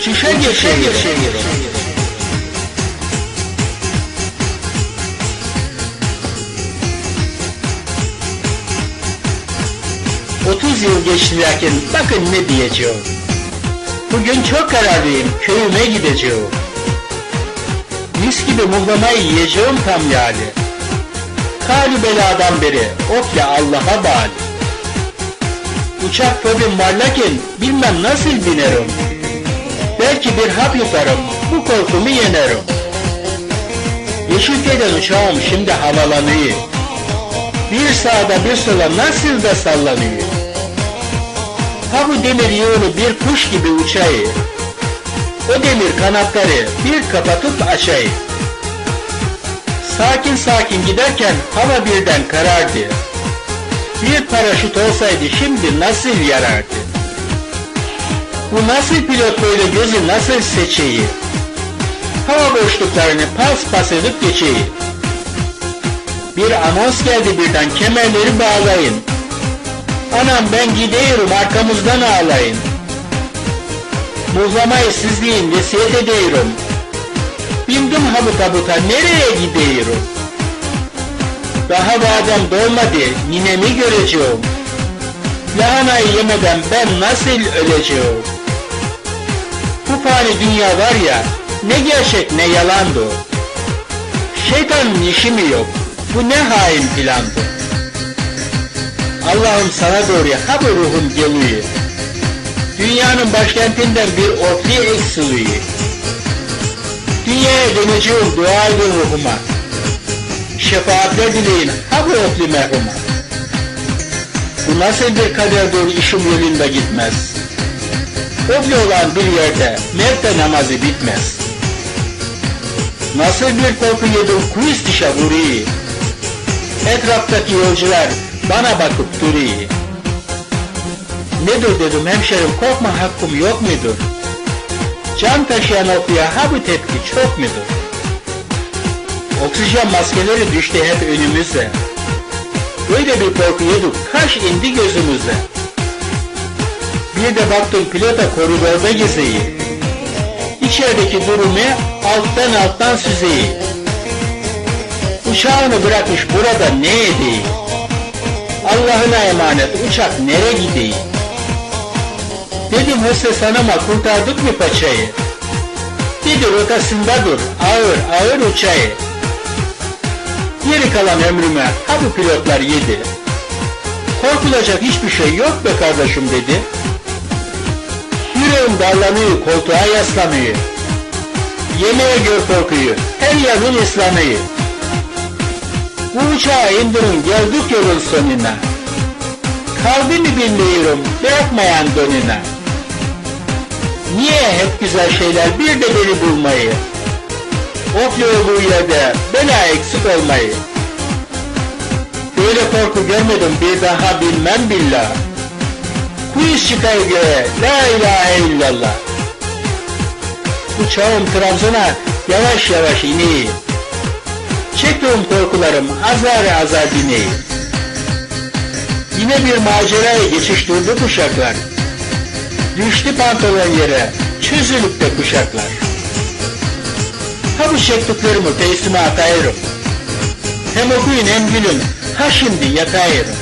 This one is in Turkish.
Uçuşa geçiyorum. Otuz yıl geçti lakin bakın ne diyeceğim. Bugün çok kararlıyım, köyüme gideceğim. Mis gibi muhlamayı yiyeceğim tam yani. Kali beladan beri, ok ya Allah'a bağlı. Uçak fobim var lakin bilmem nasıl binerim. Belki bir hap yutarım, bu korkumu yenerim. Yeşilköy'den uçağım şimdi havalanıyor. Bir sağda bir sola nasıl da sallanıyor. Ha bu demir yığını bir kuş gibi uçayı. O demir kanatları bir kapatıp açayı. Sakin sakin giderken hava birden karardı. Bir paraşüt olsaydı şimdi nasıl yarardı? Bu nasıl pilot böyle gözü nasıl seçeyi? Hava boşluklarını pas pas edip geçeyi. Bir anons geldi birden kemerleri bağlayın. Anam ben gidiyorum arkamızdan ağlayın. Muzlamayı sizliğin vesiyet ediyorum. Bindim habu tabuta nereye gidiyorum? Daha badem dolmadı ninemi göreceğim. Lahanayı yemeden ben nasıl öleceğim? Bu fani dünya var ya ne gerçek ne yalandı. Şeytanın işi mi yok? Bu ne hain plandı? Allah'ım sana doğru ha bu ruhum geliyor. Dünyanın başkentinden bir ofli eksiliyor. Dünyaya döneceğim dua edin ruhuma. Şefaatler dileyin ha bu ofli merhuma. Bu nasıl bir kaderdir işim yolunda gitmez. Ofli olan bir yerde mevte namazı bitmez. Nasıl bir korku yedim kuis dişe vuruyor. Etraftaki yolcular bana bakıp duruyor. Nedir dedim hemşerim korkma hakkım yok mudur? Can taşıyan okuya ha bu tepki çok mudur? Oksijen maskeleri düştü hep önümüze. Böyle bir korku yedik kaş indi gözümüze. Bir de baktım pilota koridorda gezeyi. İçerideki durumu alttan alttan süzeyi. Uçağını bırakmış burada ne edeyim? Allah'ına emanet uçak nere gideyim? Dedim hostes hanıma kurtardık mı paçayı? Dedi rotasında dur ağır ağır uçayı. Geri kalan ömrüme ha bu pilotlar yedi. Korkulacak hiçbir şey yok be kardeşim dedi. Yüreğim darlanıyor koltuğa yaslanıyor. Yemeğe gör korkuyu her yanın ıslanıyor. Bu uçağı indirin geldik yolun sonuna. Kaldı mı bilmiyorum bırakmayan donuna. Niye hep güzel şeyler bir de beni bulmayı? Of bu yerde bela eksik olmayı. Böyle korku görmedim bir daha bilmem billah. Çıkar göğe la ilahe illallah. Uçağım Trabzon'a yavaş yavaş ineyim. Çektiğim korkularım azar azar dinleyin. Yine bir maceraya geçiştirdi kuşaklar. Düştü pantolon yere, çözülüp de kuşaklar. Ha bu çektiklerimi teslime atayırım. Hem okuyun hem gülün, ha şimdi yatayırım.